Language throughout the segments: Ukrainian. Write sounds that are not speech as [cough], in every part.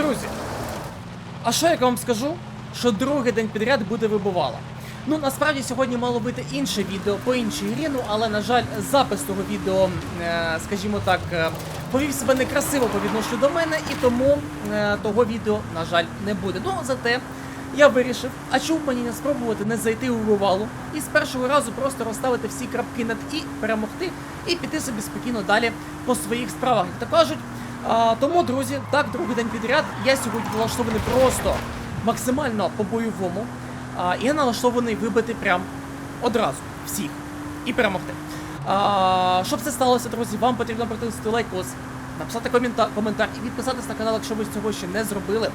Друзі, а що я вам скажу? Що другий день підряд буде вибувало. Ну, насправді сьогодні мало бути інше відео по іншій грі, ну, але, на жаль, запис того відео, е, скажімо так, е, повів себе некрасиво по відношенню до мене, і тому е, того відео, на жаль, не буде. Ну, зате я вирішив, а чому мені не спробувати не зайти у вивалу і з першого разу просто розставити всі крапки над і перемогти, і піти собі спокійно далі по своїх справах, як то кажуть. А, тому, друзі, так, другий день підряд. Я сьогодні налаштований просто максимально по-бойовому. І я налаштований вибити прям одразу всіх і перемогти. А, щоб це сталося, друзі, вам потрібно протиснути лайкос, написати комента коментар і підписатись на канал, якщо ви цього ще не зробили.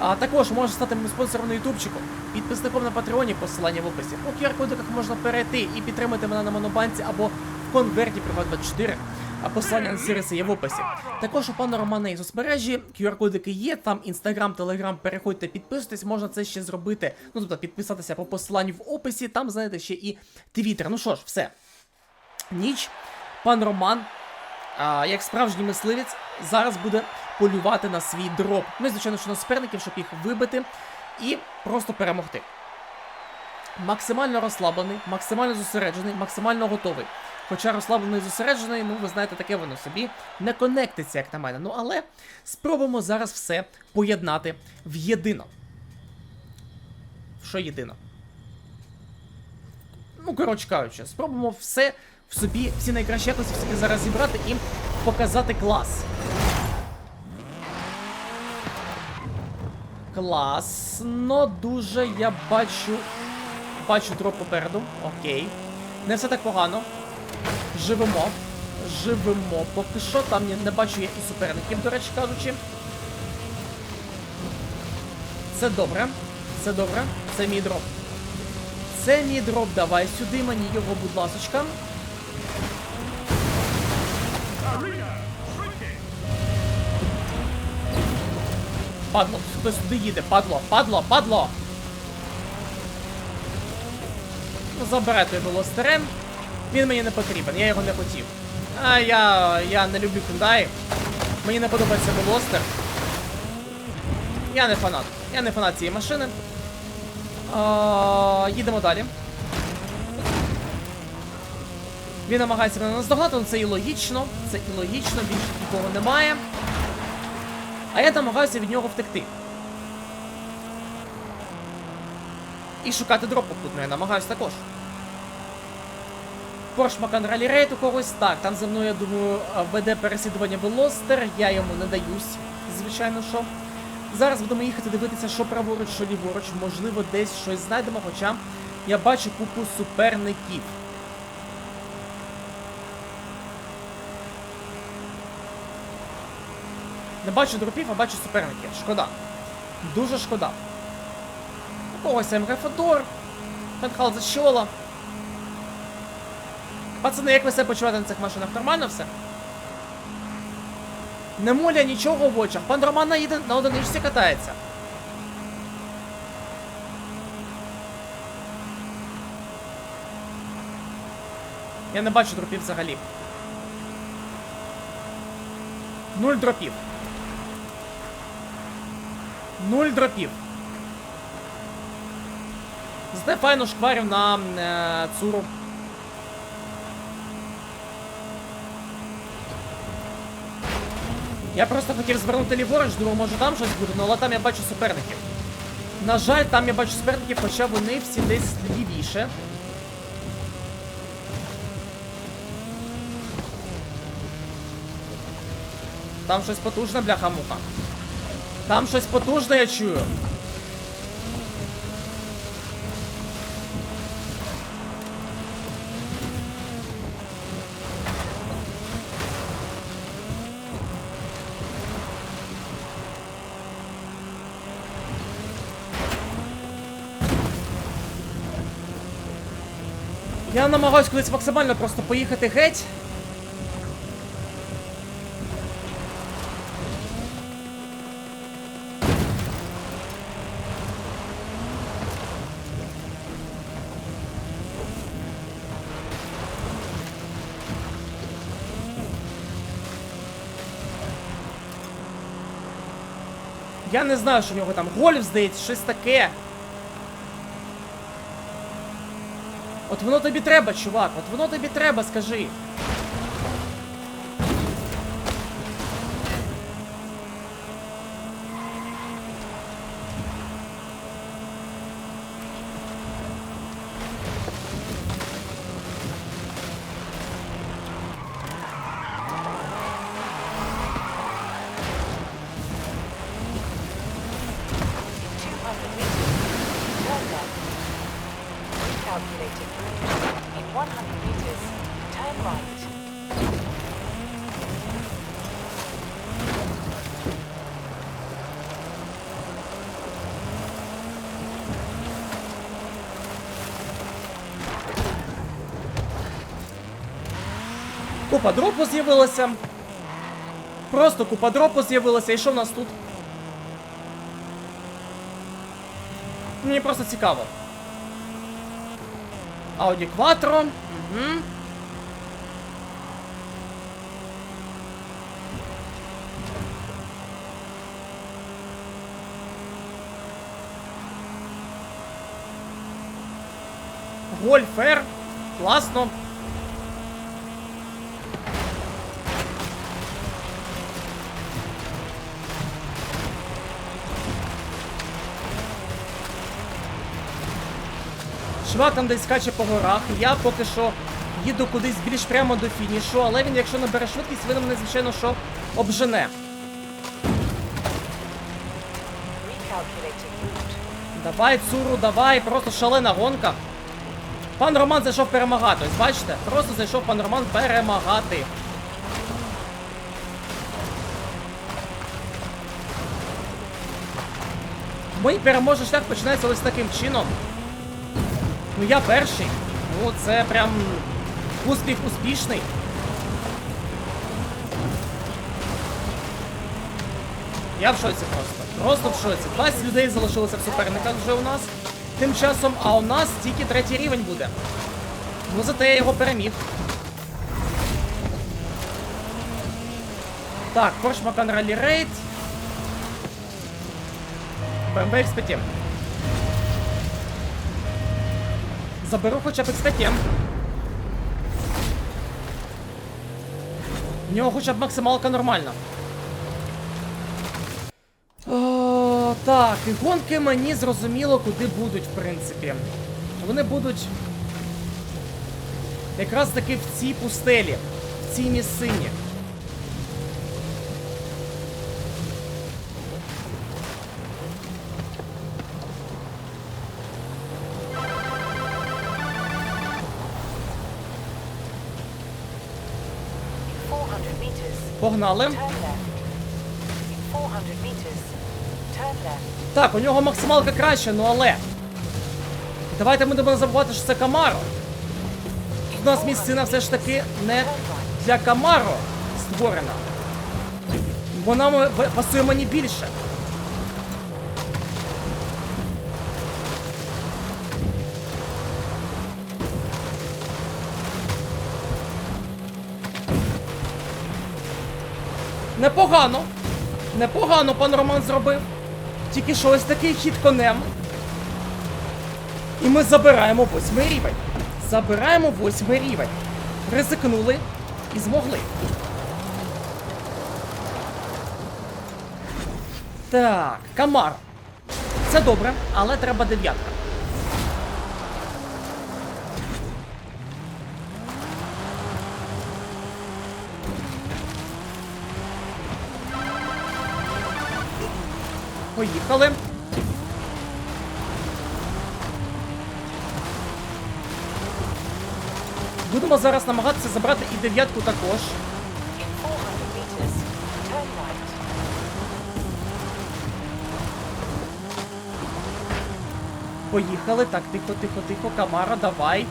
А також можете стати моїм спонсором на ютубчику, підписником на патреоні, посилання в описі. По QR-кодиках можна перейти і підтримати мене на монобанці або в конверті Приват 24. А посилання на сервіси є в описі. Також у пана Романа є соцмережі, QR-кодики є, там інстаграм, телеграм, переходьте, підписуйтесь, можна це ще зробити. Ну тобто підписатися по посиланню в описі, там знаєте ще і твіттер. Ну що ж, все. Ніч, пан Роман, а, як справжній мисливець, зараз буде полювати на свій дроп. Ну і звичайно, що на суперників, щоб їх вибити і просто перемогти. Максимально розслаблений, максимально зосереджений, максимально готовий. Хоча розслаблений зосереджений, ну ви знаєте, таке воно собі не конектиться, як на мене. Ну але спробуємо зараз все поєднати в єдино. Що єдино? Ну, коротше кажучи, спробуємо все в собі, всі найкращі якості в собі зараз зібрати і показати клас. Класно, дуже я бачу. Бачу дроп попереду. Окей. Не все так погано. Живемо. Живемо. Поки що там я не бачу я і суперників, до речі кажучи. Це добре. Це добре. Це мій дроп. Це мій дроп. Давай сюди мені його, будь ласочка. Падло, хтось сюди їде, падло, падло, падло! Ну, забирай той велостерен. Він мені не потрібен, я його не хотів. А я. я не люблю Hyundai. Мені не подобається велостер. Я не фанат. Я не фанат цієї машини. А, їдемо далі. Він намагається мене наздогнати, але це і логічно. Це і логічно, більше нікого немає. А я намагаюся від нього втекти. І шукати дроп попутно, я намагаюся також. Macan Rally Raid у когось так. Там за мною, я думаю, веде переслідування Велостер. Я йому не даюсь, звичайно що. Зараз будемо їхати дивитися, що праворуч, що ліворуч. Можливо, десь щось знайдемо, хоча я бачу купу суперників. Не бачу дропів, а бачу суперників. Шкода. Дуже шкода. У когось МГ Федор. Фенхал Защола. Пацани, як ви себе почуваєте на цих машинах? Нормально все? Не моля нічого в очах. Пан Роман на, їде, на одиничці катається. Я не бачу дропів взагалі. Нуль дропів. Нуль дропів. Зате файно шкварів на е, цуру. Я просто хотів звернути ліворуч, думав, може там щось буде, ну але там я бачу суперників. На жаль, там я бачу суперників, хоча вони всі десь лівіше. Там щось потужне, бляха-муха. Там щось потужне, я чую. Я намагаюсь колись максимально просто поїхати геть. Я не знаю, що в нього там гольф здається, щось таке. От воно тобі треба, чувак, от воно тобі треба, скажи. Купа дропу з'явилася. Просто купа дропу з'явилася. І що в нас тут? Мені просто цікаво. Audi Quattro. Угу. R. Класно. Чувак там десь скаче по горах. Я поки що їду кудись більш прямо до фінішу, але він, якщо набере швидкість, він мене, звичайно, що обжене. Давай, Цуру, давай, просто шалена гонка. Пан Роман зайшов перемагати. Ось бачите? Просто зайшов пан Роман перемагати. Мій переможний шлях починається ось таким чином. Ну я перший. Ну це прям успіх успішний. Я в шоці просто. Просто в шоці. 20 людей залишилося в суперниках вже у нас. Тим часом, а у нас тільки третій рівень буде. Ну зате я його переміг. Так, Porsche Macan Rally Raid. BMW X5. Заберу хоча б X5. В нього хоча б максималка нормальна. О, так, і гонки мені зрозуміло, куди будуть, в принципі. Вони будуть якраз таки в цій пустелі, в цій місцині. Погнали. turn left. In 400 meters, turn left. Так, у нього максималка краще, ну але. Давайте ми будемо забувати, що це Камаро. У нас місцина все ж таки не для Камаро створена. Вона м- пасує мені більше. Непогано. Непогано пан Роман зробив. Тільки що ось такий хід конем. І ми забираємо восьмий рівень. Забираємо восьмий рівень. Ризикнули і змогли. Так, Камар. Це добре, але треба дев'ятка. Поїхали. Будемо зараз намагатися забрати і дев'ятку також. In 400 meters, turn right. Поїхали. Так, тихо, тихо, тихо. Камара, давай.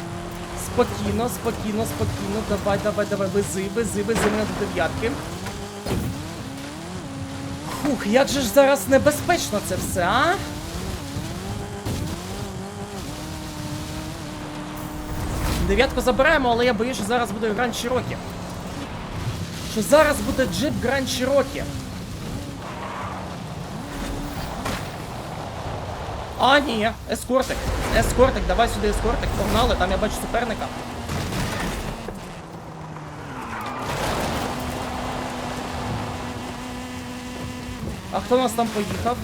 Спокійно, спокійно, спокійно. Давай, давай, давай. Вези, вези, вези мене до дев'ятки. Фух, як же ж зараз небезпечно це все, а? Дев'ятку забираємо, але я боюсь, що зараз буде Гранд Чирокі. Що зараз буде джип Гранд Чирокі. А, ні, ескортик. Ескортик, давай сюди ескортик. Погнали, там я бачу суперника. А хто нас там поїхав?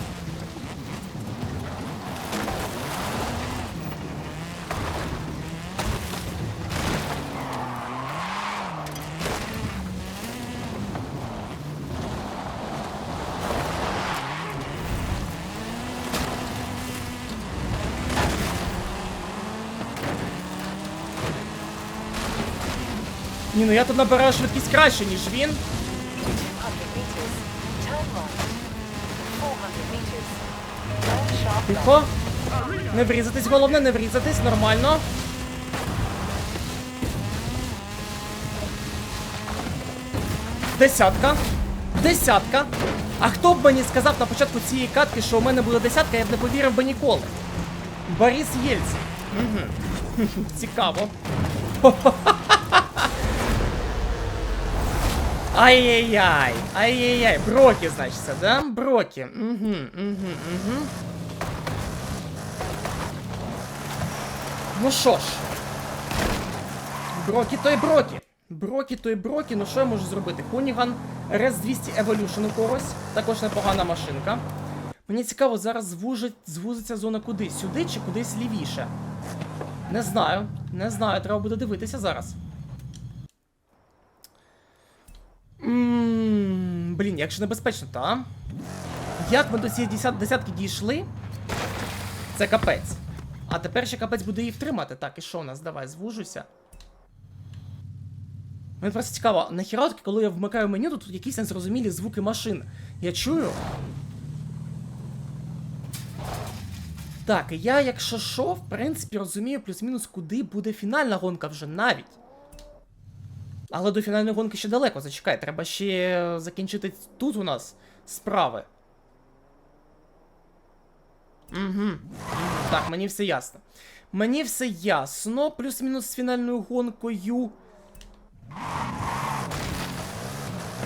Ні, ну я тут набираю швидкість краще, ніж він. Тихо. Не врізатись, головне, не врізатись, нормально. Десятка. Десятка. А хто б мені сказав на початку цієї катки, що у мене буде десятка, я б не повірив би ніколи. Борис Єльцин. Угу. [laughs] Цікаво. [laughs] Ай-яй-яй, ай-яй-яй, Броки, значить, да? Броки. Угу, угу, угу. Ну що ж. Брокі то й брокі. Брокі то й брокі, ну що я можу зробити? Хуніган rs 200 Evolution у когось. Також непогана машинка. Мені цікаво, зараз звужить, звузиться зона куди? Сюди чи кудись лівіше? Не знаю. Не знаю, треба буде дивитися зараз. Ммм, блін, як же небезпечно, та? Як ми до цієї десят, десятки дійшли? Це капець. А тепер ще капець буде її втримати. Так, і що у нас? Давай, звужуся. Мені просто цікаво, нахіра, коли я вмикаю меню, то тут якісь незрозумілі звуки машин. Я чую. Так, я, якщо що, в принципі, розумію плюс-мінус, куди буде фінальна гонка вже навіть. Але до фінальної гонки ще далеко, зачекай, треба ще закінчити тут у нас справи. Угу. Так, мені все ясно. Мені все ясно. Плюс-мінус з фінальною гонкою.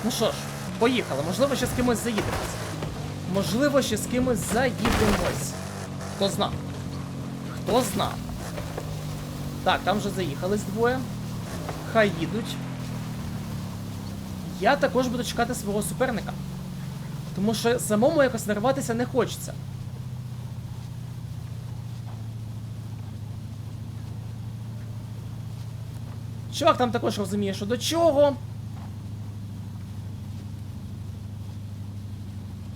Ну що ж, поїхали. Можливо, ще з кимось заїдемось. Можливо, ще з кимось заїдемось. Хто зна? Хто зна? Так, там вже заїхались двоє. Хай їдуть. Я також буду чекати свого суперника. Тому що самому якось нарватися не хочеться. Чувак там також розуміє, що до чого.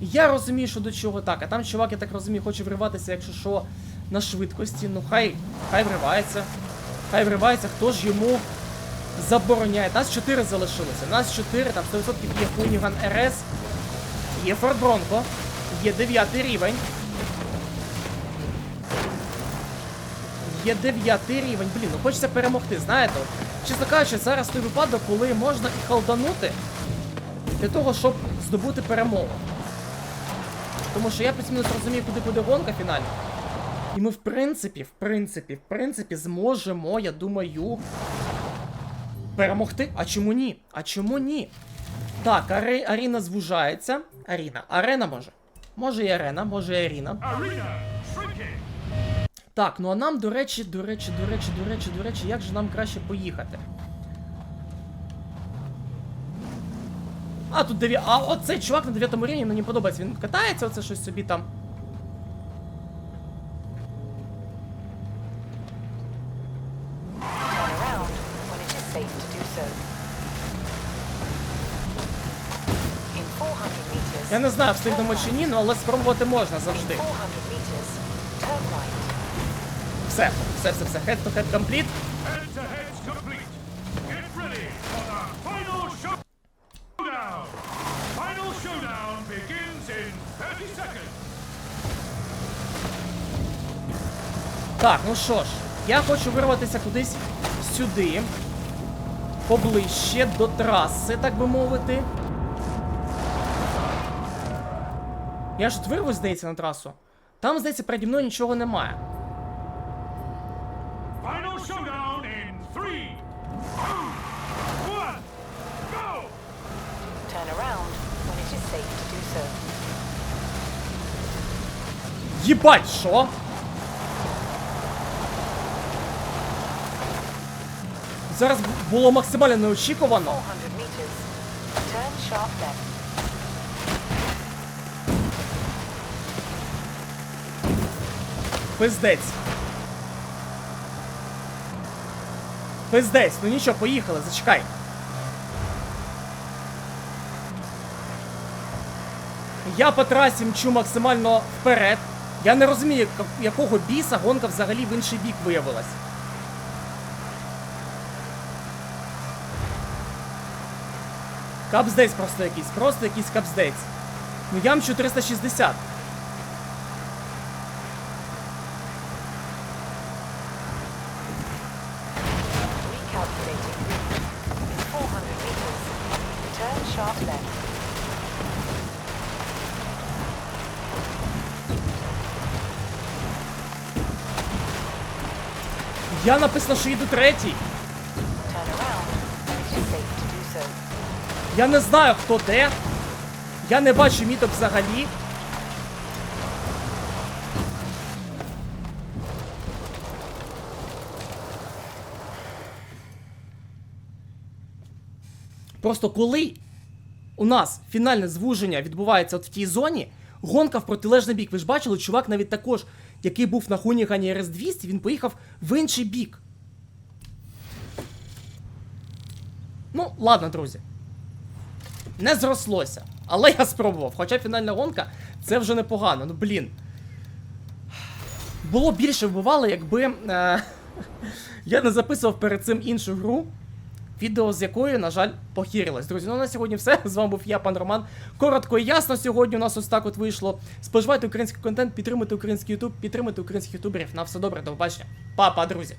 Я розумію, що до чого так, а там чувак, я так розумію, хоче вриватися, якщо що, на швидкості. Ну хай, хай вривається. Хай вривається, хто ж йому забороняє. Нас 4 залишилося. Нас 4, там 100% є Хуніган РС, є Форд Бронко, є 9 рівень. Є 9 рівень. Блін, ну хочеться перемогти, знаєте? Чесно кажучи, зараз той випадок, коли можна і халданути для того, щоб здобути перемогу. Тому що я плюс-мінус розумію, куди буде гонка фінальна. І ми, в принципі, в принципі, в принципі, зможемо, я думаю, перемогти. А чому ні? А чому ні? Так, аре, арена звужається. Аріна. Арена може. Може і арена, може і аріна. Shrinking. Так, ну а нам, до речі, до речі, до речі, до речі, до речі, як же нам краще поїхати? А, тут дев'я... А оцей чувак на 9 рівні мені подобається. Він катається, оце щось собі там. Не знаю, встигнемо чи ні, ну але спробувати можна завжди. 400 meters. Turn right. Все, все, все, все. Head to head complete. Head to head complete. Get ready for the final showdown. Final showdown begins in 30 seconds. Так, ну що ж, я хочу вирватися кудись сюди. Поближче до траси, так би мовити. Я ж тут вирвусь, здається, на трасу. Там, здається, переді мною нічого немає. Їбать, що? Зараз було максимально неочікувано. Пиздець. Пиздець, ну нічого, поїхали, зачекай. Я по трасі мчу максимально вперед. Я не розумію, якого біса гонка взагалі в інший бік виявилась. Капздець просто якийсь, просто якийсь капздець. Ну я мчу 360. Я написано, що їду третій. Я не знаю, хто де. Я не бачу міток взагалі. Просто коли у нас фінальне звуження відбувається от в тій зоні, гонка в протилежний бік. Ви ж бачили, чувак навіть також, який був на Хунігані РС-200, він поїхав в інший бік. Ну, ладно, друзі. Не зрослося. Але я спробував. Хоча фінальна гонка це вже непогано. Ну блін. Було більше вбивало, якби е, [laughs] я не записував перед цим іншу гру. Відео з якою, на жаль, похірилось. Друзі, ну на сьогодні все. З вами був я, пан Роман. Коротко і ясно сьогодні у нас ось так от вийшло. Споживайте український контент, підтримуйте український ютуб, підтримуйте українських ютуберів. На все добре, до побачення. Па-па, друзі.